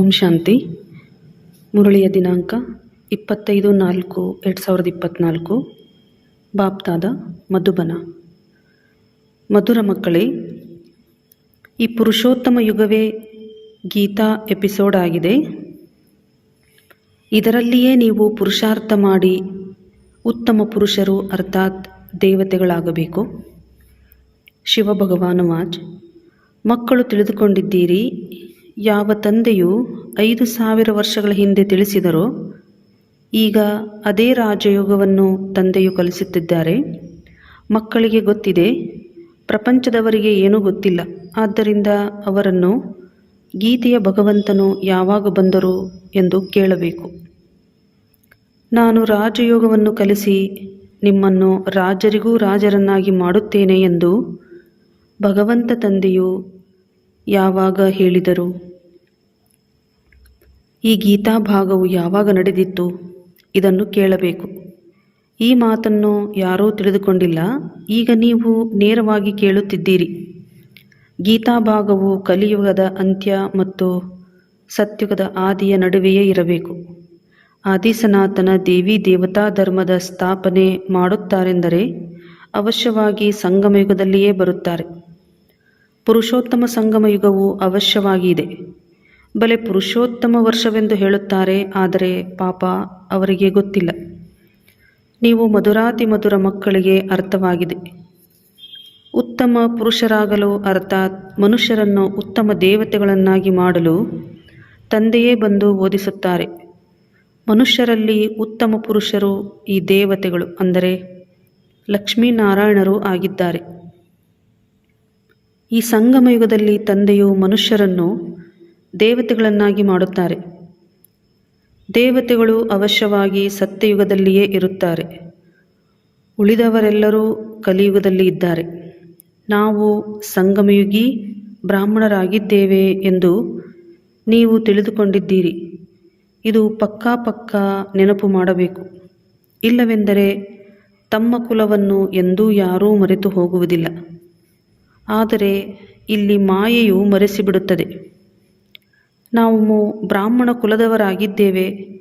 ಓಂ ಶಾಂತಿ. ಮುರಳಿಯ ದಿನಾಂಕ ಇಪ್ಪತ್ತೈದು ನಾಲ್ಕು ಎರಡು ಸಾವಿರದ ಇಪ್ಪತ್ತ್ನಾಲ್ಕು ಬಾಪ್ತಾದ ಮಧುಬನ. ಮಧುರ ಮಕ್ಕಳೇ, ಈ ಪುರುಷೋತ್ತಮ ಯುಗವೇ ಗೀತಾ ಎಪಿಸೋಡ್ ಆಗಿದೆ. ಇದರಲ್ಲಿಯೇ ನೀವು ಪುರುಷಾರ್ಥ ಮಾಡಿ ಉತ್ತಮ ಪುರುಷರು ಅರ್ಥಾತ್ ದೇವತೆಗಳಾಗಬೇಕು. ಶಿವಭಗವಾನ ವಾಜ್ ಮಕ್ಕಳು ತಿಳಿದುಕೊಂಡಿದ್ದೀರಿ ಯಾವ ತಂದೆಯು ಐದು ಸಾವಿರ ವರ್ಷಗಳ ಹಿಂದೆ ತಿಳಿಸಿದರೋ, ಈಗ ಅದೇ ರಾಜಯೋಗವನ್ನು ತಂದೆಯು ಕಲಿಸುತ್ತಿದ್ದಾರೆ. ಮಕ್ಕಳಿಗೆ ಗೊತ್ತಿದೆ, ಪ್ರಪಂಚದವರಿಗೆ ಏನೂ ಗೊತ್ತಿಲ್ಲ. ಆದ್ದರಿಂದ ಅವರನ್ನು ಗೀತೆಯ ಭಗವಂತನು ಯಾವಾಗ ಬಂದರು ಎಂದು ಕೇಳಬೇಕು. ನಾನು ರಾಜಯೋಗವನ್ನು ಕಲಿಸಿ ನಿಮ್ಮನ್ನು ರಾಜರಿಗೂ ರಾಜರನ್ನಾಗಿ ಮಾಡುತ್ತೇನೆ ಎಂದು ಭಗವಂತ ತಂದೆಯು ಯಾವಾಗ ಹೇಳಿದರು? ಈ ಗೀತಾ ಭಾಗವು ಯಾವಾಗ ನಡೆದಿತ್ತು? ಇದನ್ನು ಕೇಳಬೇಕು. ಈ ಮಾತನ್ನು ಯಾರೂ ತಿಳಿದುಕೊಂಡಿಲ್ಲ. ಈಗ ನೀವು ನೇರವಾಗಿ ಕೇಳುತ್ತಿದ್ದೀರಿ. ಗೀತಾ ಭಾಗವು ಕಲಿಯುಗದ ಅಂತ್ಯ ಮತ್ತು ಸತ್ಯುಗದ ಆದಿಯ ನಡುವೆಯೇ ಇರಬೇಕು. ಆದಿಸನಾತನ ದೇವಿ ದೇವತಾ ಧರ್ಮದ ಸ್ಥಾಪನೆ ಮಾಡುತ್ತಾರೆಂದರೆ ಅವಶ್ಯವಾಗಿ ಸಂಗಮಯುಗದಲ್ಲಿಯೇ ಬರುತ್ತಾರೆ. ಪುರುಷೋತ್ತಮ ಸಂಗಮ ಯುಗವು ಅವಶ್ಯವಾಗಿ ಇದೆ ಬಲೆ ಪುರುಷೋತ್ತಮ ವರ್ಷವೆಂದು ಹೇಳುತ್ತಾರೆ, ಆದರೆ ಪಾಪ ಅವರಿಗೆ ಗೊತ್ತಿಲ್ಲ. ನೀವು ಮಧುರಾತಿ ಮಧುರ ಮಕ್ಕಳಿಗೆ ಅರ್ಥವಾಗಿದೆ. ಉತ್ತಮ ಪುರುಷರಾಗಲು ಅರ್ಥಾತ್ ಮನುಷ್ಯರನ್ನು ಉತ್ತಮ ದೇವತೆಗಳನ್ನಾಗಿ ಮಾಡಲು ತಂದೆಯೇ ಬಂದು ಓದಿಸುತ್ತಾರೆ. ಮನುಷ್ಯರಲ್ಲಿ ಉತ್ತಮ ಪುರುಷರು ಈ ದೇವತೆಗಳು ಅಂದರೆ ಲಕ್ಷ್ಮೀನಾರಾಯಣರು ಆಗಿದ್ದಾರೆ. ಈ ಸಂಗಮಯುಗದಲ್ಲಿ ತಂದೆಯು ಮನುಷ್ಯರನ್ನು ದೇವತೆಗಳನ್ನಾಗಿ ಮಾಡುತ್ತಾರೆ. ದೇವತೆಗಳು ಅವಶ್ಯವಾಗಿ ಸತ್ಯಯುಗದಲ್ಲಿಯೇ ಇರುತ್ತಾರೆ. ಉಳಿದವರೆಲ್ಲರೂ ಕಲಿಯುಗದಲ್ಲಿ ಇದ್ದಾರೆ. ನಾವು ಸಂಗಮಯುಗಿ ಬ್ರಾಹ್ಮಣರಾಗಿದ್ದೇವೆ ಎಂದು ನೀವು ತಿಳಿದುಕೊಂಡಿದ್ದೀರಿ. ಇದು ಪಕ್ಕಾ ಪಕ್ಕಾ ನೆನಪು ಮಾಡಬೇಕು. ಇಲ್ಲವೆಂದರೆ ತಮ್ಮ ಕುಲವನ್ನು ಎಂದೂ ಯಾರೂ ಮರೆತು ಹೋಗುವುದಿಲ್ಲ. ಆದರೆ ಇಲ್ಲಿ ಮಾಯೆಯು ಮರೆಸಿಬಿಡುತ್ತದೆ. ನಾವು ಬ್ರಾಹ್ಮಣ ಕುಲದವರಾಗಿದ್ದೇವೆ,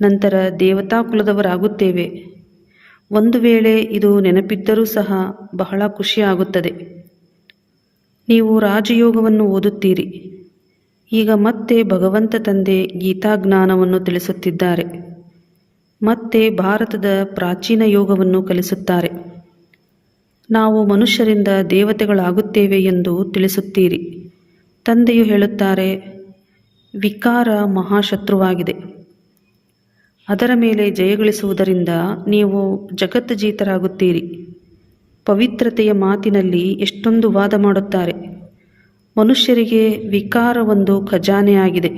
ನಂತರ ದೇವತಾ ಕುಲದವರಾಗುತ್ತೇವೆ. ಒಂದು ವೇಳೆ ಇದು ನೆನಪಿದ್ದರೂ ಸಹ ಬಹಳ ಖುಷಿಯಾಗುತ್ತದೆ. ನೀವು ರಾಜಯೋಗವನ್ನು ಓದುತ್ತೀರಿ. ಈಗ ಮತ್ತೆ ಭಗವಂತ ತಂದೆ ಗೀತಾಜ್ಞಾನವನ್ನು ತಿಳಿಸುತ್ತಿದ್ದಾರೆ. ಮತ್ತೆ ಭಾರತದ ಪ್ರಾಚೀನ ಯೋಗವನ್ನು ಕಲಿಸುತ್ತಾರೆ. ನಾವು ಮನುಷ್ಯರಿಂದ ದೇವತೆಗಳಾಗುತ್ತೇವೆ ಎಂದು ತಿಳಿಸುತ್ತೀರಿ. ತಂದೆಯು ಹೇಳುತ್ತಾರೆ, ವಿಕಾರ ಮಹಾಶತ್ರುವಾಗಿದೆ. ಅದರ ಮೇಲೆ ಜಯಗಳಿಸುವುದರಿಂದ ನೀವು ಜಗತ್ತುಜೀತರಾಗುತ್ತೀರಿ ಪವಿತ್ರತೆಯ ಮಾತಿನಲ್ಲಿ ಎಷ್ಟೊಂದು ವಾದ ಮಾಡುತ್ತಾರೆ. ಮನುಷ್ಯರಿಗೆ ವಿಕಾರ ಒಂದು ಖಜಾನೆಯಾಗಿದೆ.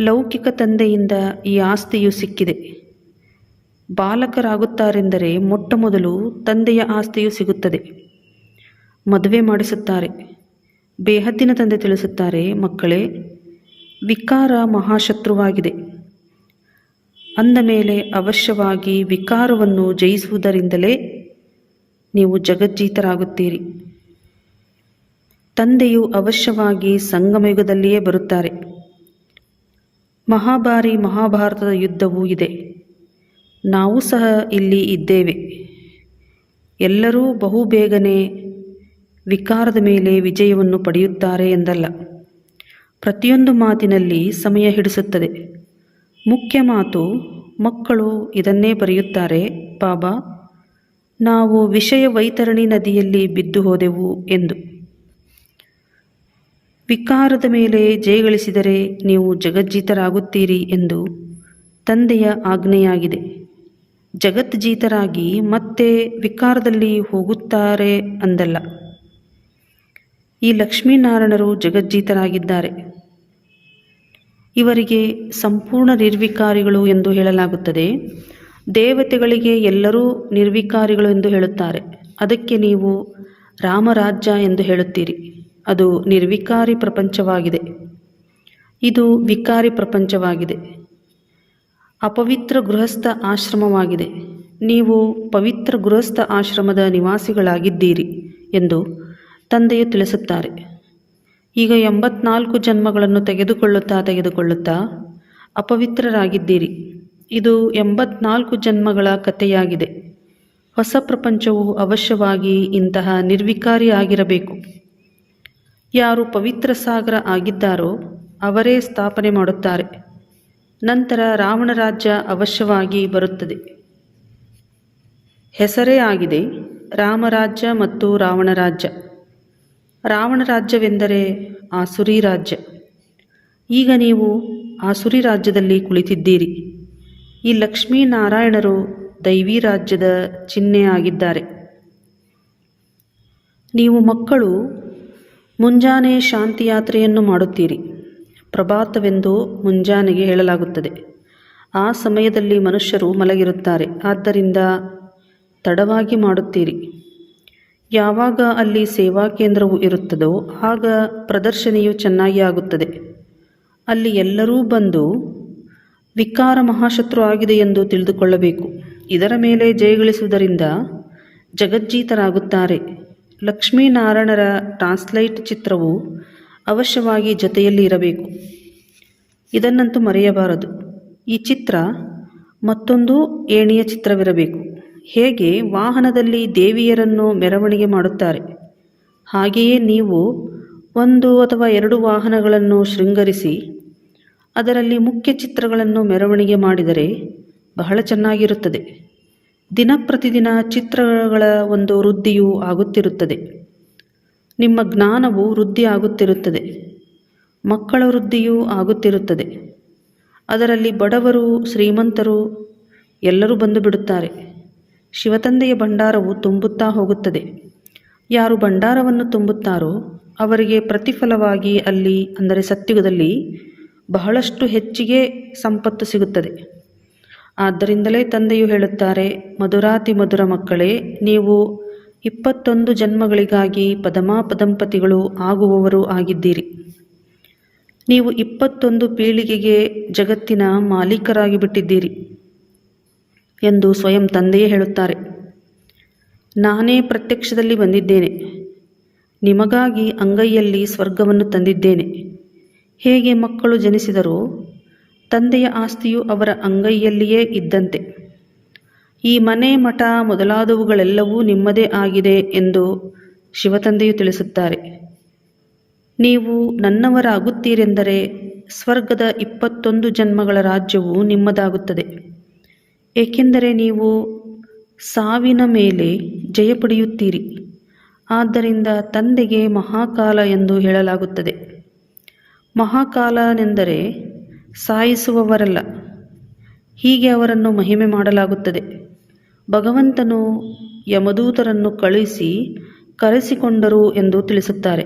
ಲೌಕಿಕ ತಂದೆಯಿಂದ ಈ ಆಸ್ತಿಯು ಸಿಕ್ಕಿದೆ. ಬಾಲಕರಾಗುತ್ತಾರೆಂದರೆ ಮೊಟ್ಟ ಮೊದಲು ತಂದೆಯ ಆಸ್ತಿಯು ಸಿಗುತ್ತದೆ. ಮದುವೆ ಮಾಡಿಸುತ್ತಾರೆ. ಬೇಹತ್ತಿನ ತಂದೆ ತಿಳಿಸುತ್ತಾರೆ, ಮಕ್ಕಳೇ, ವಿಕಾರ ಮಹಾಶತ್ರುವಾಗಿದೆ. ಅಂದ ಮೇಲೆ ಅವಶ್ಯವಾಗಿ ವಿಕಾರವನ್ನು ಜಯಿಸುವುದರಿಂದಲೇ ನೀವು ಜಗಜ್ಜೀತರಾಗುತ್ತೀರಿ. ತಂದೆಯು ಅವಶ್ಯವಾಗಿ ಸಂಗಮಯುಗದಲ್ಲಿಯೇ ಬರುತ್ತಾರೆ. ಮಹಾಭಾರಿ ಮಹಾಭಾರತದ ಯುದ್ಧವೂ ಇದೆ. ನಾವು ಸಹ ಇಲ್ಲಿ ಇದ್ದೇವೆ. ಎಲ್ಲರೂ ಬಹು ಬೇಗನೆ ವಿಕಾರದ ಮೇಲೆ ವಿಜಯವನ್ನು ಪಡೆಯುತ್ತಾರೆ ಎಂದಲ್ಲ. ಪ್ರತಿಯೊಂದು ಮಾತಿನಲ್ಲಿ ಸಮಯ ಹಿಡಿಸುತ್ತದೆ. ಮುಖ್ಯ ಮಾತು ಮಕ್ಕಳು ಇದನ್ನೇ ಬರೆಯುತ್ತಾರೆ, ಬಾಬಾ, ನಾವು ವಿಷಯ ವೈತರಣಿ ನದಿಯಲ್ಲಿ ಬಿದ್ದು ಹೋದೆವು ಎಂದು. ವಿಕಾರದ ಮೇಲೆ ಜಯಗಳಿಸಿದರೆ ನೀವು ಜಗಜ್ಜೀತರಾಗುತ್ತೀರಿ ಎಂದು ತಂದೆಯ ಆಜ್ಞೆಯಾಗಿದೆ. ಜಗಜ್ಜೀತರಾಗಿ ಮತ್ತೆ ವಿಕಾರದಲ್ಲಿ ಹೋಗುತ್ತಾರೆ ಅಂದಲ್ಲ. ಈ ಲಕ್ಷ್ಮೀನಾರಾಯಣರು ಜಗಜ್ಜೀತರಾಗಿದ್ದಾರೆ. ಇವರಿಗೆ ಸಂಪೂರ್ಣ ನಿರ್ವಿಕಾರಿಗಳು ಎಂದು ಹೇಳಲಾಗುತ್ತದೆ. ದೇವತೆಗಳಿಗೆ ಎಲ್ಲರೂ ನಿರ್ವಿಕಾರಿಗಳು ಎಂದು ಹೇಳುತ್ತಾರೆ. ಅದಕ್ಕೆ ನೀವು ರಾಮರಾಜ್ಯ ಎಂದು ಹೇಳುತ್ತೀರಿ. ಅದು ನಿರ್ವಿಕಾರಿ ಪ್ರಪಂಚವಾಗಿದೆ. ಇದು ವಿಕಾರಿ ಪ್ರಪಂಚವಾಗಿದೆ. ಅಪವಿತ್ರ ಗೃಹಸ್ಥ ಆಶ್ರಮವಾಗಿದೆ. ನೀವು ಪವಿತ್ರ ಗೃಹಸ್ಥ ಆಶ್ರಮದ ನಿವಾಸಿಗಳಾಗಿದ್ದೀರಿ ಎಂದು ತಂದೆಯು ತಿಳಿಸುತ್ತಾರೆ. ಈಗ ಎಂಬತ್ನಾಲ್ಕು ಜನ್ಮಗಳನ್ನು ತೆಗೆದುಕೊಳ್ಳುತ್ತಾ ತೆಗೆದುಕೊಳ್ಳುತ್ತಾ ಅಪವಿತ್ರರಾಗಿದ್ದೀರಿ. ಇದು ಎಂಬತ್ನಾಲ್ಕು ಜನ್ಮಗಳ ಕಥೆಯಾಗಿದೆ. ಹೊಸ ಪ್ರಪಂಚವು ಅವಶ್ಯವಾಗಿ ಇಂತಹ ನಿರ್ವಿಕಾರಿ ಆಗಿರಬೇಕು. ಯಾರು ಪವಿತ್ರ ಸಾಗರ ಆಗಿದ್ದಾರೋ ಅವರೇ ಸ್ಥಾಪನೆ ಮಾಡುತ್ತಾರೆ. ನಂತರ ರಾವಣ ರಾಜ್ಯ ಅವಶ್ಯವಾಗಿ ಬರುತ್ತದೆ. ಹೆಸರೇ ಆಗಿದೆ ರಾಮರಾಜ್ಯ ಮತ್ತು ರಾವಣ ರಾಜ್ಯ. ರಾವಣ ರಾಜ್ಯವೆಂದರೆ ಆಸುರಿ ರಾಜ್ಯ. ಈಗ ನೀವು ಆಸುರಿ ರಾಜ್ಯದಲ್ಲಿ ಕುಳಿತಿದ್ದೀರಿ. ಈ ಲಕ್ಷ್ಮೀನಾರಾಯಣರು ದೈವಿ ರಾಜ್ಯದ ಚಿಹ್ನೆ ಆಗಿದ್ದಾರೆ. ನೀವು ಮಕ್ಕಳು ಮುಂಜಾನೆ ಶಾಂತಿಯಾತ್ರೆಯನ್ನು ಮಾಡುತ್ತೀರಿ. ಪ್ರಭಾತವೆಂದು ಮುಂಜಾನೆಗೆ ಹೇಳಲಾಗುತ್ತದೆ. ಆ ಸಮಯದಲ್ಲಿ ಮನುಷ್ಯರು ಮಲಗಿರುತ್ತಾರೆ. ಆದ್ದರಿಂದ ತಡವಾಗಿ ಮಾಡುತ್ತೀರಿ. ಯಾವಾಗ ಅಲ್ಲಿ ಸೇವಾ ಕೇಂದ್ರವು ಇರುತ್ತದೋ ಆಗ ಪ್ರದರ್ಶನೆಯು ಚೆನ್ನಾಗಿ ಆಗುತ್ತದೆ. ಅಲ್ಲಿ ಎಲ್ಲರೂ ಬಂದು ವಿಕಾರ ಮಹಾಶತ್ರು ಆಗಿದೆ ಎಂದು ತಿಳಿದುಕೊಳ್ಳಬೇಕು. ಇದರ ಮೇಲೆ ಜಯಗಳಿಸುವುದರಿಂದ ಜಗಜ್ಜೀತರಾಗುತ್ತಾರೆ. ಲಕ್ಷ್ಮೀನಾರಾಯಣರ ಟ್ರಾನ್ಸ್ಲೈಟ್ ಚಿತ್ರವು ಅವಶ್ಯವಾಗಿ ಜೊತೆಯಲ್ಲಿ ಇರಬೇಕು. ಇದನ್ನಂತೂ ಮರೆಯಬಾರದು. ಈ ಚಿತ್ರ ಮತ್ತೊಂದು ಏಣಿಯ ಚಿತ್ರವಿರಬೇಕು. ಹೇಗೆ ವಾಹನದಲ್ಲಿ ದೇವಿಯರನ್ನು ಮೆರವಣಿಗೆ ಮಾಡುತ್ತಾರೆ. ಹಾಗೆಯೇ ನೀವು ಒಂದು ಅಥವಾ ಎರಡು ವಾಹನಗಳನ್ನು ಶೃಂಗರಿಸಿ, ಅದರಲ್ಲಿ ಮುಖ್ಯ ಚಿತ್ರಗಳನ್ನು ಮೆರವಣಿಗೆ ಮಾಡಿದರೆ ಬಹಳ ಚೆನ್ನಾಗಿರುತ್ತದೆ. ದಿನ ಪ್ರತಿದಿನ ಚಿತ್ರಗಳ ಒಂದು ವೃದ್ಧಿಯೂ ಆಗುತ್ತಿರುತ್ತದೆ. ನಿಮ್ಮ ಜ್ಞಾನವು ವೃದ್ಧಿ ಆಗುತ್ತಿರುತ್ತದೆ ಮಕ್ಕಳ ವೃದ್ಧಿಯೂ ಆಗುತ್ತಿರುತ್ತದೆ. ಅದರಲ್ಲಿ ಬಡವರು, ಶ್ರೀಮಂತರು ಎಲ್ಲರೂ ಬಂದು ಬಿಡುತ್ತಾರೆ. ಶಿವತಂದೆಯ ಭಂಡಾರವು ತುಂಬುತ್ತಾ ಹೋಗುತ್ತದೆ. ಯಾರು ಭಂಡಾರವನ್ನು ತುಂಬುತ್ತಾರೋ ಅವರಿಗೆ ಪ್ರತಿಫಲವಾಗಿ ಅಲ್ಲಿ, ಅಂದರೆ ಸತ್ಯುಗದಲ್ಲಿ ಬಹಳಷ್ಟು ಹೆಚ್ಚಿಗೆ ಸಂಪತ್ತು ಸಿಗುತ್ತದೆ. ಆದ್ದರಿಂದಲೇ ತಂದೆಯು ಹೇಳುತ್ತಾರೆ, ಮಧುರಾತಿ ಮಧುರ ಮಕ್ಕಳೇ, ನೀವು ಇಪ್ಪತ್ತೊಂದು ಜನ್ಮಗಳಿಗಾಗಿ ಪದಮಾಪದಂಪತಿಗಳು ಆಗುವವರು ಆಗಿದ್ದೀರಿ. ನೀವು ಇಪ್ಪತ್ತೊಂದು ಪೀಳಿಗೆಗೆ ಜಗತ್ತಿನ ಮಾಲೀಕರಾಗಿ ಬಿಟ್ಟಿದ್ದೀರಿ ಎಂದು ಸ್ವಯಂ ತಂದೆಯೇ ಹೇಳುತ್ತಾರೆ. ನಾನೇ ಪ್ರತ್ಯಕ್ಷದಲ್ಲಿ ಬಂದಿದ್ದೇನೆ. ನಿಮಗಾಗಿ ಅಂಗೈಯಲ್ಲಿ ಸ್ವರ್ಗವನ್ನು ತಂದಿದ್ದೇನೆ. ಹೇಗೆ ಮಕ್ಕಳು ಜನಿಸಿದರೋ ತಂದೆಯ ಆಸ್ತಿಯು ಅವರ ಅಂಗೈಯಲ್ಲಿಯೇ ಇದ್ದಂತೆ. ಈ ಮನೆ ಮಠ ಮೊದಲಾದವುಗಳೆಲ್ಲವೂ ನಿಮ್ಮದೇ ಆಗಿದೆ ಎಂದು ಶಿವತಂದೆಯು ತಿಳಿಸುತ್ತಾರೆ. ನೀವು ನನ್ನವರಾಗುತ್ತೀರೆಂದರೆ ಸ್ವರ್ಗದ ಇಪ್ಪತ್ತೊಂದು ಜನ್ಮಗಳ ರಾಜ್ಯವು ನಿಮ್ಮದಾಗುತ್ತದೆ. ಏಕೆಂದರೆ ನೀವು ಸಾವಿನ ಮೇಲೆ ಜಯ ಪಡೆಯುತ್ತೀರಿ. ಆದ್ದರಿಂದ ತಂದೆಗೆ ಮಹಾಕಾಲ ಎಂದು ಹೇಳಲಾಗುತ್ತದೆ. ಮಹಾಕಾಲನೆಂದರೆ ಸಾಯಿಸುವವರಲ್ಲ, ಹೀಗೆ ಅವರನ್ನು ಮಹಿಮೆ ಮಾಡಲಾಗುತ್ತದೆ. ಭಗವಂತನು ಯಮದೂತರನ್ನು ಕಳುಹಿಸಿ ಕರೆಸಿಕೊಂಡರು ಎಂದು ತಿಳಿಸುತ್ತಾರೆ.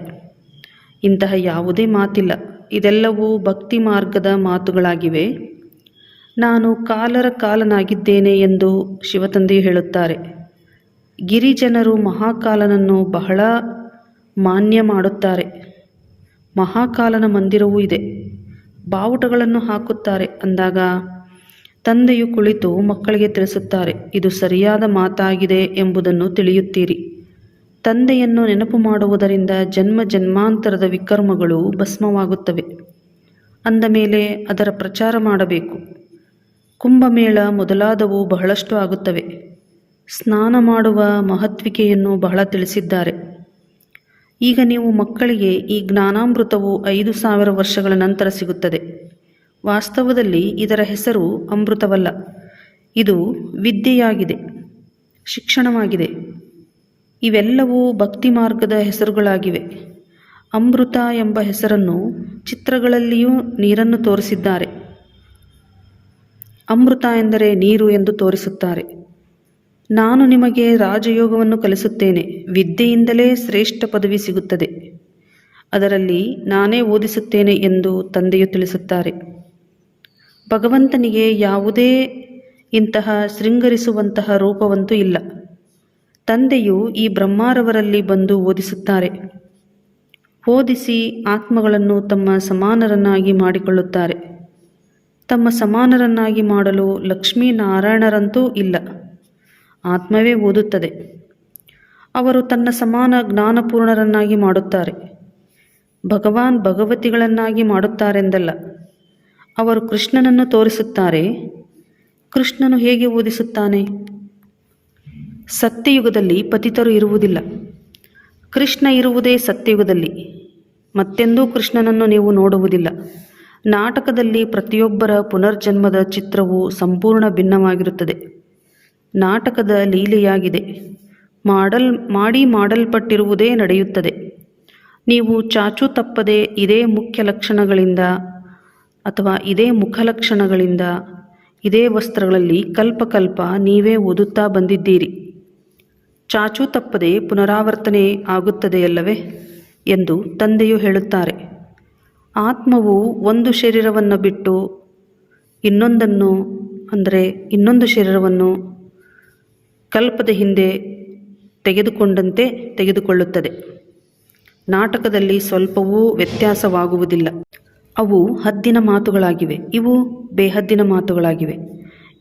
ಇಂತಹ ಯಾವುದೇ ಮಾತಿಲ್ಲ. ಇದೆಲ್ಲವೂ ಭಕ್ತಿ ಮಾರ್ಗದ ಮಾತುಗಳಾಗಿವೆ. ನಾನು ಕಾಲರ ಕಾಲನಾಗಿದ್ದೇನೆ ಎಂದು ಶಿವತಂದೆಯು ಹೇಳುತ್ತಾರೆ. ಗಿರಿಜನರು ಮಹಾಕಾಲನನ್ನು ಬಹಳ ಮಾನ್ಯ ಮಾಡುತ್ತಾರೆ. ಮಹಾಕಾಲನ ಮಂದಿರವೂ ಇದೆ. ಬಾವುಟಗಳನ್ನು ಹಾಕುತ್ತಾರೆ. ಅಂದಾಗ ತಂದೆಯು ಕುಳಿತು ಮಕ್ಕಳಿಗೆ ತಿಳಿಸುತ್ತಾರೆ, ಇದು ಸರಿಯಾದ ಮಾತಾಗಿದೆ ಎಂಬುದನ್ನು ತಿಳಿಯುತ್ತೀರಿ. ತಂದೆಯನ್ನು ನೆನಪು ಮಾಡುವುದರಿಂದ ಜನ್ಮ ಜನ್ಮಾಂತರದ ವಿಕರ್ಮಗಳು ಭಸ್ಮವಾಗುತ್ತವೆ. ಅಂದ ಮೇಲೆ ಅದರ ಪ್ರಚಾರ ಮಾಡಬೇಕು. ಕುಂಭಮೇಳ ಮೊದಲಾದವು ಬಹಳಷ್ಟು ಆಗುತ್ತವೆ. ಸ್ನಾನ ಮಾಡುವ ಮಹತ್ವಿಕೆಯನ್ನು ಬಹಳ ತಿಳಿಸಿದ್ದಾರೆ. ಈಗ ನೀವು ಮಕ್ಕಳಿಗೆ ಈ ಜ್ಞಾನಾಮೃತವು ಐದು ಸಾವಿರ ವರ್ಷಗಳ ನಂತರ ಸಿಗುತ್ತದೆ. ವಾಸ್ತವದಲ್ಲಿ ಇದರ ಹೆಸರು ಅಮೃತವಲ್ಲ. ಇದು ವಿದ್ಯೆಯಾಗಿದೆ, ಶಿಕ್ಷಣವಾಗಿದೆ. ಇವೆಲ್ಲವೂ ಭಕ್ತಿ ಮಾರ್ಗದ ಹೆಸರುಗಳಾಗಿವೆ. ಅಮೃತ ಎಂಬ ಹೆಸರನ್ನು ಚಿತ್ರಗಳಲ್ಲಿಯೂ ನೀರನ್ನು ತೋರಿಸಿದ್ದಾರೆ. ಅಮೃತ ಎಂದರೆ ನೀರು ಎಂದು ತೋರಿಸುತ್ತಾರೆ. ನಾನು ನಿಮಗೆ ರಾಜಯೋಗವನ್ನು ಕಲಿಸುತ್ತೇನೆ. ವಿದ್ಯೆಯಿಂದಲೇ ಶ್ರೇಷ್ಠ ಪದವಿ ಸಿಗುತ್ತದೆ. ಅದರಲ್ಲಿ ನಾನೇ ಓದಿಸುತ್ತೇನೆ ಎಂದು ತಂದೆಯು ತಿಳಿಸುತ್ತಾರೆ. ಭಗವಂತನಿಗೆ ಯಾವುದೇ ಇಂತಹ ಶೃಂಗರಿಸುವಂತಹ ರೂಪವಂತೂ ಇಲ್ಲ. ತಂದೆಯು ಈ ಬ್ರಹ್ಮಾರವರಲ್ಲಿ ಬಂದು ಓದಿಸುತ್ತಾರೆ. ಓದಿಸಿ ಆತ್ಮಗಳನ್ನು ತಮ್ಮ ಸಮಾನರನ್ನಾಗಿ ಮಾಡಿಕೊಳ್ಳುತ್ತಾರೆ. ತಮ್ಮ ಸಮಾನರನ್ನಾಗಿ ಮಾಡಲು ಲಕ್ಷ್ಮೀನಾರಾಯಣರಂತೂ ಇಲ್ಲ. ಆತ್ಮವೇ ಓದುತ್ತದೆ. ಅವರು ತನ್ನ ಸಮಾನ ಜ್ಞಾನಪೂರ್ಣರನ್ನಾಗಿ ಮಾಡುತ್ತಾರೆ. ಭಗವಾನ್ ಭಗವತಿಗಳನ್ನಾಗಿ ಮಾಡುತ್ತಾರೆಂದಲ್ಲ. ಅವರು ಕೃಷ್ಣನನ್ನು ತೋರಿಸುತ್ತಾರೆ. ಕೃಷ್ಣನು ಹೇಗೆ ಓದಿಸುತ್ತಾನೆ? ಸತ್ಯಯುಗದಲ್ಲಿ ಪತಿತರು ಇರುವುದಿಲ್ಲ. ಕೃಷ್ಣ ಇರುವುದೇ ಸತ್ಯಯುಗದಲ್ಲಿ. ಮತ್ತೆಂದೂ ಕೃಷ್ಣನನ್ನು ನೀವು ನೋಡುವುದಿಲ್ಲ. ನಾಟಕದಲ್ಲಿ ಪ್ರತಿಯೊಬ್ಬರ ಪುನರ್ಜನ್ಮದ ಚಿತ್ರವು ಸಂಪೂರ್ಣ ಭಿನ್ನವಾಗಿರುತ್ತದೆ. ನಾಟಕದ ಲೀಲೆಯಾಗಿದೆ. ಮಾಡಲ್, ಮಾಡಿ ಮಾಡಲ್ಪಟ್ಟಿರುವುದೇ ನಡೆಯುತ್ತದೆ. ನೀವು ಚಾಚು ತಪ್ಪದೆ ಇದೇ ಮುಖ್ಯ ಲಕ್ಷಣಗಳಿಂದ ಅಥವಾ ಇದೇ ಮುಖಲಕ್ಷಣಗಳಿಂದ, ಇದೇ ವಸ್ತ್ರಗಳಲ್ಲಿ ಕಲ್ಪಕಲ್ಪ ನೀವೇ ಓದುತ್ತಾ ಬಂದಿದ್ದೀರಿ. ಚಾಚು ತಪ್ಪದೆ ಪುನರಾವರ್ತನೆ ಆಗುತ್ತದೆಯಲ್ಲವೇ? ಎಂದು ತಂದೆಯು ಹೇಳುತ್ತಾರೆ. ಆತ್ಮವು ಒಂದು ಶರೀರವನ್ನು ಬಿಟ್ಟು ಇನ್ನೊಂದನ್ನು, ಅಂದರೆ ಇನ್ನೊಂದು ಶರೀರವನ್ನು ಕಲ್ಪದ ಹಿಂದೆ ತೆಗೆದುಕೊಂಡಂತೆ ತೆಗೆದುಕೊಳ್ಳುತ್ತದೆ. ನಾಟಕದಲ್ಲಿ ಸ್ವಲ್ಪವೂ ವ್ಯತ್ಯಾಸವಾಗುವುದಿಲ್ಲ. ಅವು ಹದ್ದಿನ ಮಾತುಗಳಾಗಿವೆ. ಇವು ಬೇಹದ್ದಿನ ಮಾತುಗಳಾಗಿವೆ.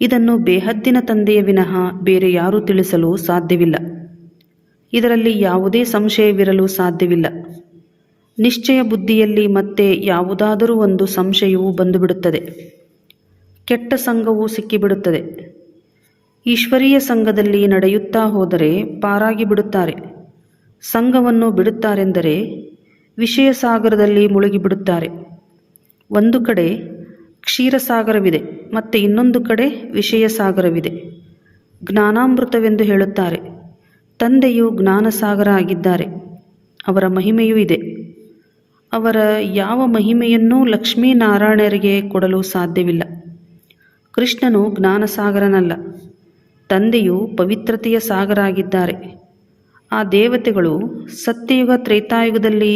ಇದನ್ನು ಬೇಹದ್ದಿನ ತಂದೆಯ ವಿನಃ ಬೇರೆ ಯಾರೂ ತಿಳಿಸಲು ಸಾಧ್ಯವಿಲ್ಲ. ಇದರಲ್ಲಿ ಯಾವುದೇ ಸಂಶಯವಿರಲು ಸಾಧ್ಯವಿಲ್ಲ. ನಿಶ್ಚಯ ಬುದ್ಧಿಯಲ್ಲಿ ಮತ್ತೆ ಯಾವುದಾದರೂ ಒಂದು ಸಂಶಯವು ಬಂದುಬಿಡುತ್ತದೆ. ಕೆಟ್ಟ ಸಂಘವು ಸಿಕ್ಕಿಬಿಡುತ್ತದೆ. ಈಶ್ವರೀಯ ಸಂಘದಲ್ಲಿ ನಡೆಯುತ್ತಾ ಹೋದರೆ ಪಾರಾಗಿ ಬಿಡುತ್ತಾರೆ. ಸಂಘವನ್ನು ಬಿಡುತ್ತಾರೆಂದರೆ ವಿಷಯ ಸಾಗರದಲ್ಲಿ ಮುಳುಗಿಬಿಡುತ್ತಾರೆ. ಒಂದು ಕಡೆ ಕ್ಷೀರಸಾಗರವಿದೆ, ಮತ್ತು ಇನ್ನೊಂದು ಕಡೆ ವಿಷಯ ಸಾಗರವಿದೆ ಜ್ಞಾನಾಮೃತವೆಂದು ಹೇಳುತ್ತಾರೆ. ತಂದೆಯು ಜ್ಞಾನಸಾಗರ ಆಗಿದ್ದಾರೆ. ಅವರ ಮಹಿಮೆಯೂ ಇದೆ. ಅವರ ಯಾವ ಮಹಿಮೆಯನ್ನೂ ಲಕ್ಷ್ಮೀನಾರಾಯಣರಿಗೆ ಕೊಡಲು ಸಾಧ್ಯವಿಲ್ಲ. ಕೃಷ್ಣನು ಜ್ಞಾನಸಾಗರನಲ್ಲ. ತಂದೆಯು ಪವಿತ್ರತೆಯ ಸಾಗರ ಆಗಿದ್ದಾರೆ ಆ ದೇವತೆಗಳು ಸತ್ಯಯುಗ ತ್ರೇತಾಯುಗದಲ್ಲಿ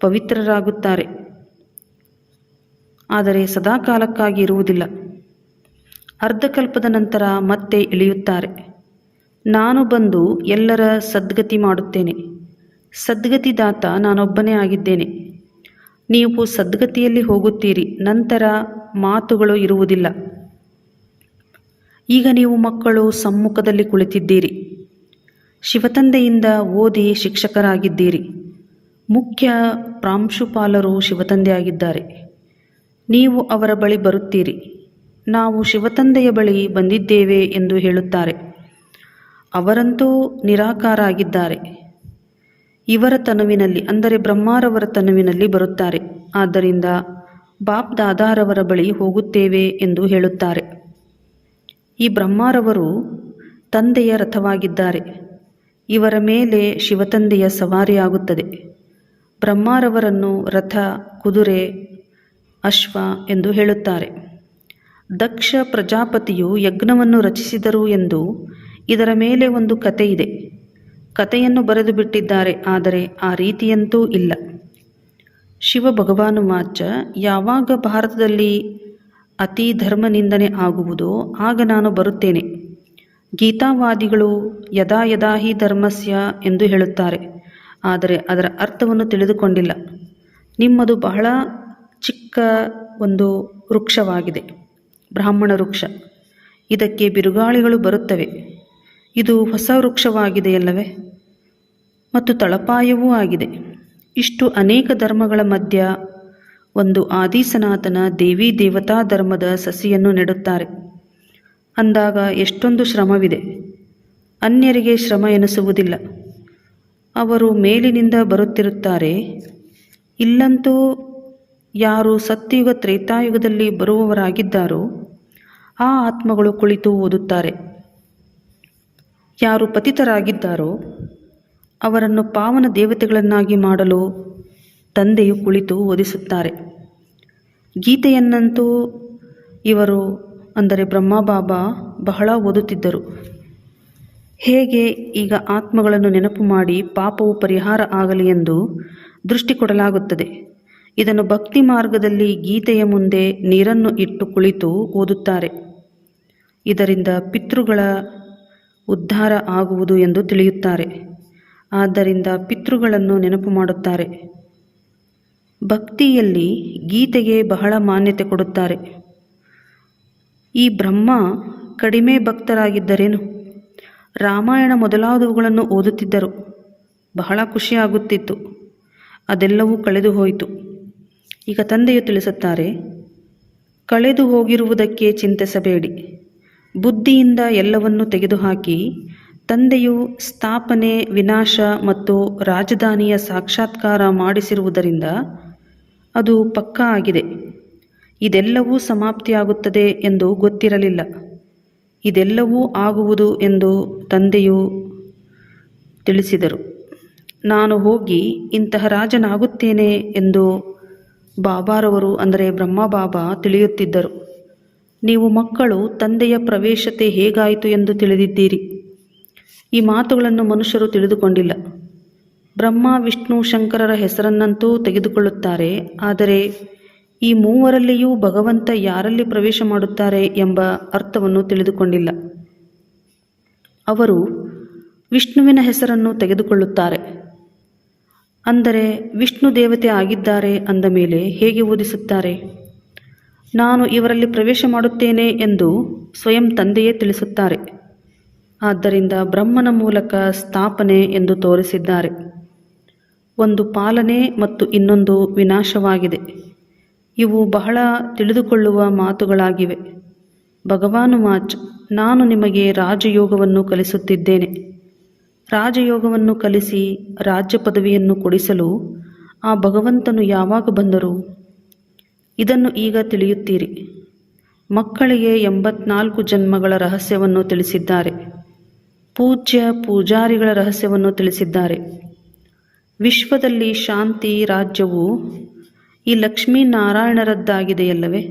ಪವಿತ್ರರಾಗುತ್ತಾರೆ. ಆದರೆ ಸದಾಕಾಲಕ್ಕಾಗಿ ಇರುವುದಿಲ್ಲ. ಅರ್ಧಕಲ್ಪದ ನಂತರ ಮತ್ತೆ ಇಳಿಯುತ್ತಾರೆ. ನಾನು ಬಂದು ಎಲ್ಲರ ಸದ್ಗತಿ ಮಾಡುತ್ತೇನೆ. ಸದ್ಗತಿದಾತ ನಾನೊಬ್ಬನೇ ಆಗಿದ್ದೇನೆ. ನೀವು ಸದ್ಗತಿಯಲ್ಲಿ ಹೋಗುತ್ತೀರಿ, ನಂತರ ಮಾತುಗಳು ಇರುವುದಿಲ್ಲ. ಈಗ ನೀವು ಮಕ್ಕಳು ಸಮ್ಮುಖದಲ್ಲಿ ಕುಳಿತಿದ್ದೀರಿ. ಶಿವತಂದೆಯಿಂದ ಓದಿ ಶಿಕ್ಷಕರಾಗಿದ್ದೀರಿ. ಮುಖ್ಯ ಪ್ರಾಂಶುಪಾಲರು ಶಿವತಂದೆ ಆಗಿದ್ದಾರೆ ನೀವು ಅವರ ಬಳಿ ಬರುತ್ತೀರಿ. ನಾವು ಶಿವತಂದೆಯ ಬಳಿ ಬಂದಿದ್ದೇವೆ ಎಂದು ಹೇಳುತ್ತಾರೆ. ಅವರಂತೂ ನಿರಾಕಾರ ಆಗಿದ್ದಾರೆ ಇವರ ತನುವಿನಲ್ಲಿ, ಅಂದರೆ ಬ್ರಹ್ಮಾರವರ ತನುವಿನಲ್ಲಿ ಬರುತ್ತಾರೆ. ಆದ್ದರಿಂದ ಬಾಪ್ ದಾದಾರವರ ಬಳಿ ಹೋಗುತ್ತೇವೆ ಎಂದು ಹೇಳುತ್ತಾರೆ. ಈ ಬ್ರಹ್ಮಾರವರು ತಂದೆಯ ರಥವಾಗಿದ್ದಾರೆ. ಇವರ ಮೇಲೆ ಶಿವತಂದೆಯ ಸವಾರಿಯಾಗುತ್ತದೆ ಬ್ರಹ್ಮಾರವರನ್ನು ರಥ, ಕುದುರೆ ಅಶ್ವ ಎಂದು ಹೇಳುತ್ತಾರೆ. ದಕ್ಷ ಪ್ರಜಾಪತಿಯು ಯಜ್ಞವನ್ನು ರಚಿಸಿದರು ಎಂದು ಇದರ ಮೇಲೆ ಒಂದು ಕತೆ ಇದೆ. ಕಥೆಯನ್ನು ಬರೆದು ಬಿಟ್ಟಿದ್ದಾರೆ, ಆದರೆ ಆ ರೀತಿಯಂತೂ ಇಲ್ಲ. ಶಿವ ಭಗವಾನು ಮಾಚ ಯಾವಾಗ ಭಾರತದಲ್ಲಿ ಅತಿ ಧರ್ಮ ನಿಂದನೆ ಆಗುವುದೋ ಆಗ ನಾನು ಬರುತ್ತೇನೆ. ಗೀತಾವಾದಿಗಳು ಯದಾ ಯದಾ ಹಿ ಧರ್ಮಸ್ಯ ಎಂದು ಹೇಳುತ್ತಾರೆ, ಆದರೆ ಅದರ ಅರ್ಥವನ್ನು ತಿಳಿದುಕೊಂಡಿಲ್ಲ. ನಿಮ್ಮದು ಬಹಳ ಚಿಕ್ಕ ಒಂದು ವೃಕ್ಷವಾಗಿದೆ, ಬ್ರಾಹ್ಮಣ ವೃಕ್ಷ. ಇದಕ್ಕೆ ಬಿರುಗಾಳಿಗಳು ಬರುತ್ತವೆ. ಇದು ಹೊಸ ವೃಕ್ಷವಾಗಿದೆಯಲ್ಲವೇ ಮತ್ತು ತಳಪಾಯವೂ ಆಗಿದೆ. ಇಷ್ಟು ಅನೇಕ ಧರ್ಮಗಳ ಮಧ್ಯ ಒಂದು ಆದಿ ಸನಾತನ ದೇವಿ ದೇವತಾ ಧರ್ಮದ ಸಸಿಯನ್ನು ನೆಡುತ್ತಾರೆ. ಅಂದಾಗ ಎಷ್ಟೊಂದು ಶ್ರಮವಿದೆ. ಅನ್ಯರಿಗೆ ಶ್ರಮ ಎನಿಸುವುದಿಲ್ಲ. ಅವರು ಮೇಲಿನಿಂದ ಬರುತ್ತಿರುತ್ತಾರೆ, ಇಲ್ಲಂತೂ ಯಾರು ಸತ್ಯಯುಗ ತ್ರೇತಾಯುಗದಲ್ಲಿ ಬರುವವರಾಗಿದ್ದಾರೋ ಆ ಆತ್ಮಗಳು ಕುಳಿತು ಓದುತ್ತಾರೆ. ಯಾರು ಪತಿತರಾಗಿದ್ದಾರೋ ಅವರನ್ನು ಪಾವನ ದೇವತೆಗಳನ್ನಾಗಿ ಮಾಡಲು ತಂದೆಯು ಕುಳಿತು ಓದಿಸುತ್ತಾರೆ. ಗೀತೆಯನ್ನಂತೂ ಇವರು, ಅಂದರೆ ಬ್ರಹ್ಮಬಾಬಾ, ಬಹಳ ಓದುತ್ತಿದ್ದರು. ಹೇಗೆ ಈಗ ಆತ್ಮಗಳನ್ನು ನೆನಪು ಮಾಡಿ ಪಾಪವು ಪರಿಹಾರ ಆಗಲಿ ಎಂದು ದೃಷ್ಟಿ ಕೊಡಲಾಗುತ್ತದೆ. ಇದನ್ನು ಭಕ್ತಿ ಮಾರ್ಗದಲ್ಲಿ ಗೀತೆಯ ಮುಂದೆ ನೀರನ್ನು ಇಟ್ಟು ಕುಳಿತು ಓದುತ್ತಾರೆ. ಇದರಿಂದ ಪಿತೃಗಳ ಉದ್ಧಾರ ಆಗುವುದು ಎಂದು ತಿಳಿಯುತ್ತಾರೆ. ಆದ್ದರಿಂದ ಪಿತೃಗಳನ್ನು ನೆನಪು ಮಾಡುತ್ತಾರೆ. ಭಕ್ತಿಯಲ್ಲಿ ಗೀತೆಗೆ ಬಹಳ ಮಾನ್ಯತೆ ಕೊಡುತ್ತಾರೆ. ಈ ಬ್ರಹ್ಮ ಕಡಿಮೆ ಭಕ್ತರಾಗಿದ್ದರೇನು? ರಾಮಾಯಣ ಮೊದಲಾದವುಗಳನ್ನು ಓದುತ್ತಿದ್ದರು. ಬಹಳ ಖುಷಿಯಾಗುತ್ತಿತ್ತು. ಅದೆಲ್ಲವೂ ಕಳೆದು ಹೋಯಿತು ಈಗ ತಂದೆಯು ತಿಳಿಸುತ್ತಾರೆ, ಕಳೆದು ಹೋಗಿರುವುದಕ್ಕೆ ಚಿಂತಿಸಬೇಡಿ. ಬುದ್ಧಿಯಿಂದ ಎಲ್ಲವನ್ನು ತೆಗೆದುಹಾಕಿ, ತಂದೆಯು ಸ್ಥಾಪನೆ, ವಿನಾಶ ಮತ್ತು ರಾಜಧಾನಿಯ ಸಾಕ್ಷಾತ್ಕಾರ ಮಾಡಿಸಿರುವುದರಿಂದ ಅದು ಪಕ್ಕಾ ಆಗಿದೆ. ಇದೆಲ್ಲವೂ ಸಮಾಪ್ತಿಯಾಗುತ್ತದೆ ಎಂದು ಗೊತ್ತಿರಲಿಲ್ಲ. ಇದೆಲ್ಲವೂ ಆಗುವುದು ಎಂದು ತಂದೆಯು ತಿಳಿಸಿದರು. ನಾನು ಹೋಗಿ ಇಂತಹ ರಾಜನಾಗುತ್ತೇನೆ ಎಂದು ಬಾಬಾರವರು ಅಂದರೆ ಬ್ರಹ್ಮ ಬಾಬಾ ತಿಳಿಯುತ್ತಿದ್ದರು. ನೀವು ಮಕ್ಕಳು ತಂದೆಯ ಪ್ರವೇಶತೆ ಹೇಗಾಯಿತು ಎಂದು ತಿಳಿದಿದ್ದೀರಿ? ಈ ಮಾತುಗಳನ್ನು ಮನುಷ್ಯರು ತಿಳಿದುಕೊಂಡಿಲ್ಲ. ಬ್ರಹ್ಮ, ವಿಷ್ಣು, ಶಂಕರರ ಹೆಸರನ್ನಂತೂ ತೆಗೆದುಕೊಳ್ಳುತ್ತಾರೆ. ಆದರೆ ಈ ಮೂವರಲ್ಲಿಯೂ ಭಗವಂತ ಯಾರಲ್ಲಿ ಪ್ರವೇಶ ಮಾಡುತ್ತಾರೆ ಎಂಬ ಅರ್ಥವನ್ನು ತಿಳಿದುಕೊಂಡಿಲ್ಲ. ಅವರು ವಿಷ್ಣುವಿನ ಹೆಸರನ್ನು ತೆಗೆದುಕೊಳ್ಳುತ್ತಾರೆ. ಅಂದರೆ ವಿಷ್ಣು ದೇವತೆ ಆಗಿದ್ದಾರೆ ಅಂದ ಮೇಲೆ ಹೇಗೆ ಓದಿಸುತ್ತಾರೆ? ನಾನು ಇವರಲ್ಲಿ ಪ್ರವೇಶ ಮಾಡುತ್ತೇನೆ ಎಂದು ಸ್ವಯಂ ತಂದೆಯೇ ತಿಳಿಸುತ್ತಾರೆ. ಆದ್ದರಿಂದ ಬ್ರಹ್ಮನ ಮೂಲಕ ಸ್ಥಾಪನೆ ಎಂದು ತೋರಿಸಿದ್ದಾರೆ. ಒಂದು ಪಾಲನೆ ಮತ್ತು ಇನ್ನೊಂದು ವಿನಾಶವಾಗಿದೆ. ಇವು ಬಹಳ ತಿಳಿದುಕೊಳ್ಳುವ ಮಾತುಗಳಾಗಿವೆ. ಭಗವಾನು ಮಾಚ್ ನಾನು ನಿಮಗೆ ರಾಜಯೋಗವನ್ನು ಕಲಿಸುತ್ತಿದ್ದೇನೆ. ರಾಜಯೋಗವನ್ನು ಕಲಿಸಿ ರಾಜ್ಯ ಪದವಿಯನ್ನು ಕೊಡಿಸಲು ಆ ಭಗವಂತನು ಯಾವಾಗ ಬಂದರು? ಇದನ್ನು ಈಗ ತಿಳಿಯುತ್ತೀರಿ. ಮಕ್ಕಳಿಗೆ ಎಂಬತ್ನಾಲ್ಕು ಜನ್ಮಗಳ ರಹಸ್ಯವನ್ನು ತಿಳಿಸಿದ್ದಾರೆ. ಪೂಜ್ಯ ಪೂಜಾರಿಗಳ ರಹಸ್ಯವನ್ನು ತಿಳಿಸಿದ್ದಾರೆ. ವಿಶ್ವದಲ್ಲಿ ಶಾಂತಿ ರಾಜ್ಯವು ಈ ಲಕ್ಷ್ಮೀನಾರಾಯಣರದ್ದಾಗಿದೆಯಲ್ಲವೇ?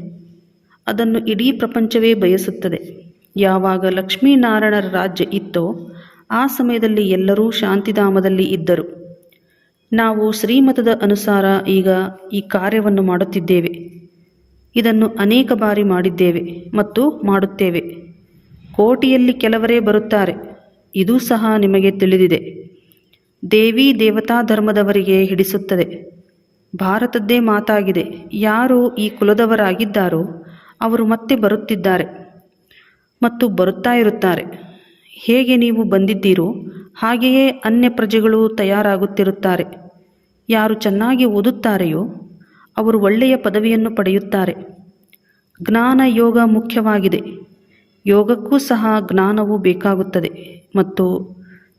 ಅದನ್ನು ಇಡೀ ಪ್ರಪಂಚವೇ ಬಯಸುತ್ತದೆ. ಯಾವಾಗ ಲಕ್ಷ್ಮೀನಾರಾಯಣರ ರಾಜ್ಯ ಇತ್ತೋ ಆ ಸಮಯದಲ್ಲಿ ಎಲ್ಲರೂ ಶಾಂತಿಧಾಮದಲ್ಲಿ ಇದ್ದರು. ನಾವು ಶ್ರೀಮತದ ಅನುಸಾರ ಈಗ ಈ ಕಾರ್ಯವನ್ನು ಮಾಡುತ್ತಿದ್ದೇವೆ. ಇದನ್ನು ಅನೇಕ ಬಾರಿ ಮಾಡಿದ್ದೇವೆ ಮತ್ತು ಮಾಡುತ್ತೇವೆ. ಕೋಟಿಯಲ್ಲಿ ಕೆಲವರೇ ಬರುತ್ತಾರೆ. ಇದೂ ಸಹ ನಿಮಗೆ ತಿಳಿದಿದೆ. ದೇವಿ ದೇವತಾ ಧರ್ಮದವರಿಗೆ ಹಿಡಿಸುತ್ತದೆ. ಭಾರತದ್ದೇ ಮಾತಾಗಿದೆ. ಯಾರು ಈ ಕುಲದವರಾಗಿದ್ದಾರೋ ಅವರು ಮತ್ತೆ ಬರುತ್ತಿದ್ದಾರೆ ಮತ್ತು ಬರುತ್ತಾ ಇರುತ್ತಾರೆ. ಹೇಗೆ ನೀವು ಬಂದಿದ್ದೀರೋ ಹಾಗೆಯೇ ಅನ್ಯ ಪ್ರಜೆಗಳು ತಯಾರಾಗುತ್ತಿರುತ್ತಾರೆ. ಯಾರು ಚೆನ್ನಾಗಿ ಓದುತ್ತಾರೆಯೋ ಅವರು ಒಳ್ಳೆಯ ಪದವಿಯನ್ನು ಪಡೆಯುತ್ತಾರೆ. ಜ್ಞಾನ ಯೋಗ ಮುಖ್ಯವಾಗಿದೆ. ಯೋಗಕ್ಕೂ ಸಹ ಜ್ಞಾನವು ಬೇಕಾಗುತ್ತದೆ ಮತ್ತು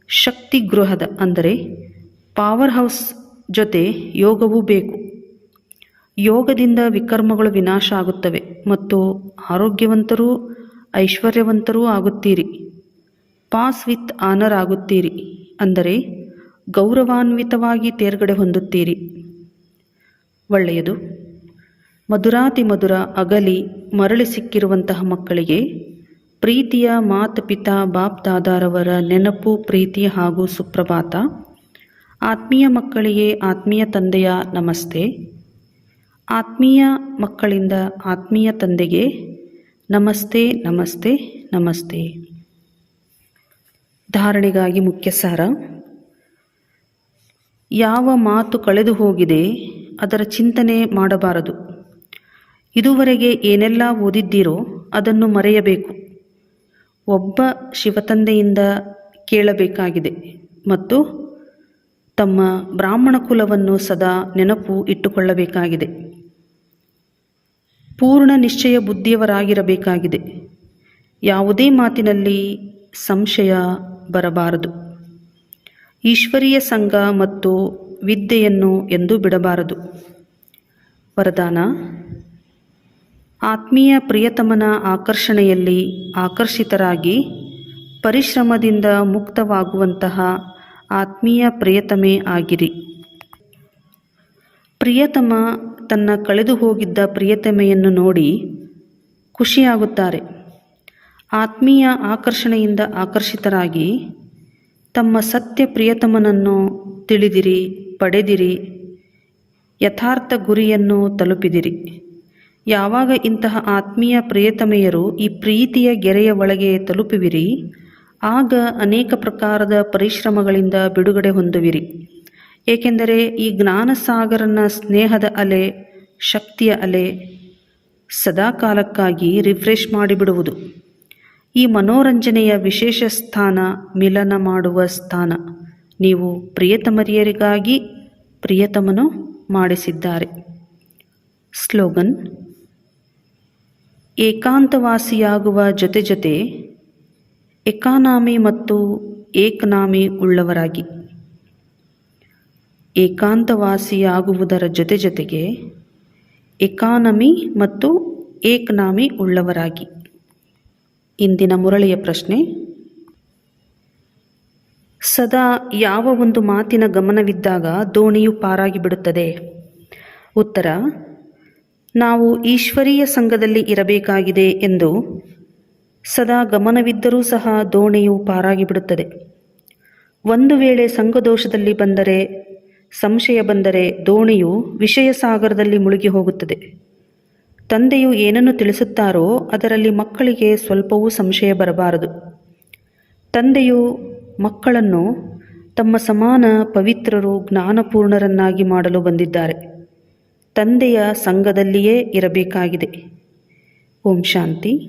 ಶಕ್ತಿ ಗೃಹದ ಅಂದರೆ ಪವರ್ ಹೌಸ್ ಜೊತೆ ಯೋಗವೂ ಬೇಕು. ಯೋಗದಿಂದ ವಿಕರ್ಮಗಳು ವಿನಾಶ ಆಗುತ್ತವೆ ಮತ್ತು ಆರೋಗ್ಯವಂತರೂ ಐಶ್ವರ್ಯವಂತರೂ ಆಗುತ್ತೀರಿ. ಪಾಸ್ ವಿತ್ ಆನರ್ ಆಗುತ್ತೀರಿ ಅಂದರೆ ಗೌರವಾನ್ವಿತವಾಗಿ ತೇರ್ಗಡೆ ಹೊಂದುತ್ತೀರಿ. ಒಳ್ಳೆಯದು. ಮಧುರಾತಿ ಮಧುರ ಅಗಲಿ ಮರಳಿ ಸಿಕ್ಕಿರುವಂತಹ ಮಕ್ಕಳಿಗೆ ಪ್ರೀತಿಯ ಮಾತಪಿತಾ ಬಾಪ್ ದಾದಾರವರ ನೆನಪು, ಪ್ರೀತಿ ಹಾಗೂ ಸುಪ್ರಭಾತ. ಆತ್ಮೀಯ ಮಕ್ಕಳಿಗೆ ಆತ್ಮೀಯ ತಂದೆಯ ನಮಸ್ತೆ. ಆತ್ಮೀಯ ಮಕ್ಕಳಿಂದ ಆತ್ಮೀಯ ತಂದೆಗೆ ನಮಸ್ತೆ ನಮಸ್ತೆ ನಮಸ್ತೆ. ಧಾರಣೆಗಾಗಿ ಮುಖ್ಯ ಸಾರ ಯಾವ ಮಾತು ಕಳೆದು ಹೋಗಿದೆ ಅದರ ಚಿಂತನೆ ಮಾಡಬಾರದು. ಇದುವರೆಗೆ ಏನೆಲ್ಲ ಓದಿದ್ದೀರೋ ಅದನ್ನು ಮರೆಯಬೇಕು. ಒಬ್ಬ ಶಿವತಂದೆಯಿಂದ ಕೇಳಬೇಕಾಗಿದೆ ಮತ್ತು ತಮ್ಮ ಬ್ರಾಹ್ಮಣ ಕುಲವನ್ನು ಸದಾ ನೆನಪು ಇಟ್ಟುಕೊಳ್ಳಬೇಕಾಗಿದೆ. ಪೂರ್ಣ ನಿಶ್ಚಯ ಬುದ್ಧಿಯವರಾಗಿರಬೇಕಾಗಿದೆ. ಯಾವುದೇ ಮಾತಿನಲ್ಲಿ ಸಂಶಯ ಬರಬಾರದು. ಈಶ್ವರೀಯ ಸಂಘ ಮತ್ತು ವಿದ್ಯೆಯನ್ನು ಎಂದು ಬಿಡಬಾರದು. ವರದಾನ, ಆತ್ಮೀಯ ಪ್ರಿಯತಮನ ಆಕರ್ಷಣೆಯಲ್ಲಿ ಆಕರ್ಷಿತರಾಗಿ ಪರಿಶ್ರಮದಿಂದ ಮುಕ್ತವಾಗುವಂತಹ ಆತ್ಮೀಯ ಪ್ರಿಯತಮೆ ಆಗಿರಿ. ಪ್ರಿಯತಮ ತನ್ನ ಕಳೆದು ಹೋಗಿದ್ದ ಪ್ರಿಯತಮೆಯನ್ನು ನೋಡಿ ಖುಷಿಯಾಗುತ್ತಾರೆ. ಆತ್ಮೀಯ ಆಕರ್ಷಣೆಯಿಂದ ಆಕರ್ಷಿತರಾಗಿ ತಮ್ಮ ಸತ್ಯ ಪ್ರಿಯತಮನನ್ನು ತಿಳಿದಿರಿ, ಪಡೆದಿರಿ, ಯಥಾರ್ಥ ಗುರಿಯನ್ನು ತಲುಪಿದಿರಿ. ಯಾವಾಗ ಇಂತಹ ಆತ್ಮೀಯ ಪ್ರಿಯತಮೆಯರು ಈ ಪ್ರೀತಿಯ ಗೆರೆಯ ಒಳಗೆ ತಲುಪುವಿರಿ, ಆಗ ಅನೇಕ ಪ್ರಕಾರದ ಪರಿಶ್ರಮಗಳಿಂದ ಬಿಡುಗಡೆ ಹೊಂದುವಿರಿ. ಏಕೆಂದರೆ ಈ ಜ್ಞಾನಸಾಗರನ ಸ್ನೇಹದ ಅಲೆ, ಶಕ್ತಿಯ ಅಲೆ ಸದಾಕಾಲಕ್ಕಾಗಿ ರಿಫ್ರೆಶ್ ಮಾಡಿಬಿಡುವುದು. ಈ ಮನೋರಂಜನೆಯ ವಿಶೇಷ ಸ್ಥಾನ ಮಿಲನ ಮಾಡುವ ಸ್ಥಾನ. ನೀವು ಪ್ರಿಯತಮರಿಯರಿಗಾಗಿ ಪ್ರಿಯತಮನು ಮಾಡಿಸಿದ್ದಾರೆ. ಸ್ಲೋಗನ್, ಏಕಾಂತವಾಸಿಯಾಗುವ ಜೊತೆ ಜೊತೆ ಎಕಾನಾಮಿ ಮತ್ತು ಏಕನಾಮಿ ಉಳ್ಳವರಾಗಿ. ಏಕಾಂತವಾಸಿಯಾಗುವುದರ ಜೊತೆ ಜೊತೆಗೆ ಎಕಾನಮಿ ಮತ್ತು ಏಕನಾಮಿ ಉಳ್ಳವರಾಗಿ. ಇಂದಿನ ಮುರಳಿಯ ಪ್ರಶ್ನೆ. ಸದಾ ಯಾವ ಒಂದು ಮಾತಿನ ಗಮನವಿದ್ದಾಗ ದೋಣಿಯು ಪಾರಾಗಿ ಬಿಡುತ್ತದೆ ಉತ್ತರ, ನಾವು ಈಶ್ವರೀಯ ಸಂಘದಲ್ಲಿ ಇರಬೇಕಾಗಿದೆ ಎಂದು ಸದಾ ಗಮನವಿದ್ದರೂ ಸಹ ದೋಣಿಯು ಪಾರಾಗಿ ಬಿಡುತ್ತದೆ ಒಂದು ವೇಳೆ ಸಂಘದೋಷದಲ್ಲಿ ಬಂದರೆ, ಸಂಶಯ ಬಂದರೆ ದೋಣಿಯು ವಿಷಯ ಸಾಗರದಲ್ಲಿ ಮುಳುಗಿ ಹೋಗುತ್ತದೆ. ತಂದೆಯು ಏನನ್ನು ತಿಳಿಸುತ್ತಾರೋ ಅದರಲ್ಲಿ ಮಕ್ಕಳಿಗೆ ಸ್ವಲ್ಪವೂ ಸಂಶಯ ಬರಬಾರದು. ತಂದೆಯು ಮಕ್ಕಳನ್ನು ತಮ್ಮ ಸಮಾನ ಪವಿತ್ರರು ಜ್ಞಾನಪೂರ್ಣರನ್ನಾಗಿ ಮಾಡಲು ಬಂದಿದ್ದಾರೆ. ತಂದೆಯ ಸಂಘದಲ್ಲಿಯೇ ಇರಬೇಕಾಗಿದೆ. ಓಂ ಶಾಂತಿ.